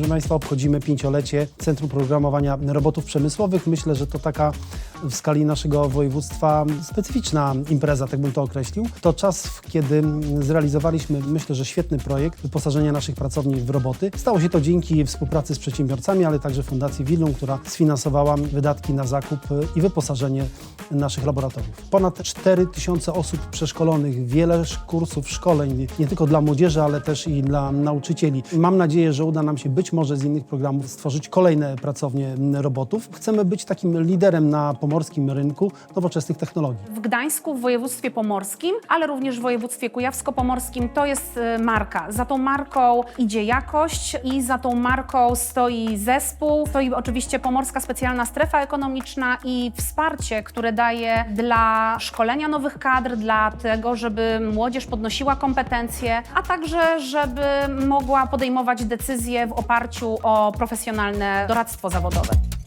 Proszę Państwa, obchodzimy pięciolecie Centrum Programowania Robotów Przemysłowych. Myślę, że to taka w skali naszego województwa specyficzna impreza, tak bym to określił. To czas, kiedy zrealizowaliśmy, myślę, że świetny projekt wyposażenia naszych pracowni w roboty. Stało się to dzięki współpracy z przedsiębiorcami, ale także Fundacji Willum, która sfinansowała wydatki na zakup i wyposażenie naszych laboratoriów. Ponad 4 tysiące osób przeszkolonych, wiele kursów, szkoleń, nie tylko dla młodzieży, ale też i dla nauczycieli. Mam nadzieję, że uda nam się być może z innych programów stworzyć kolejne pracownie robotów. Chcemy być takim liderem na pomorskim rynku nowoczesnych technologii. W Gdańsku, w województwie pomorskim, ale również w województwie kujawsko-pomorskim to jest e, marka. Za tą marką idzie jakość i za tą marką stoi zespół. Stoi oczywiście Pomorska Specjalna Strefa Ekonomiczna i wsparcie, które daje dla szkolenia nowych kadr, dla tego, żeby młodzież podnosiła kompetencje, a także żeby mogła podejmować decyzje w oparciu o profesjonalne doradztwo zawodowe.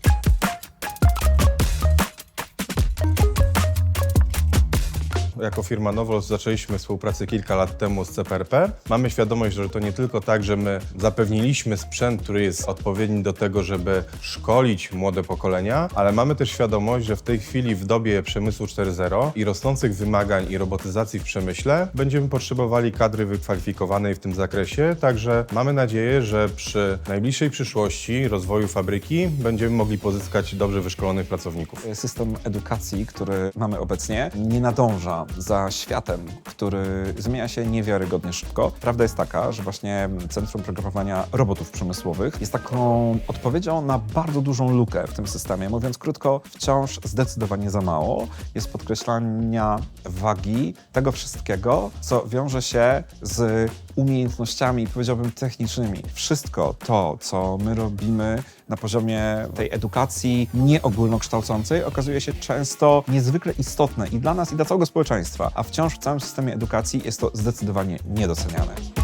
Jako firma Nowolos zaczęliśmy współpracę kilka lat temu z CPRP. Mamy świadomość, że to nie tylko tak, że my zapewniliśmy sprzęt, który jest odpowiedni do tego, żeby szkolić młode pokolenia, ale mamy też świadomość, że w tej chwili w dobie przemysłu 4.0 i rosnących wymagań i robotyzacji w przemyśle będziemy potrzebowali kadry wykwalifikowanej w tym zakresie, także mamy nadzieję, że przy najbliższej przyszłości rozwoju fabryki będziemy mogli pozyskać dobrze wyszkolonych pracowników. System edukacji, który mamy obecnie, nie nadąża za światem, który zmienia się niewiarygodnie szybko. Prawda jest taka, że właśnie Centrum Programowania Robotów Przemysłowych jest taką odpowiedzią na bardzo dużą lukę w tym systemie. Mówiąc krótko, wciąż zdecydowanie za mało jest podkreślania wagi tego wszystkiego, co wiąże się z umiejętnościami, powiedziałbym, technicznymi. Wszystko to, co my robimy na poziomie tej edukacji nieogólnokształcącej, okazuje się często niezwykle istotne i dla nas, i dla całego społeczeństwa, a wciąż w całym systemie edukacji jest to zdecydowanie niedoceniane.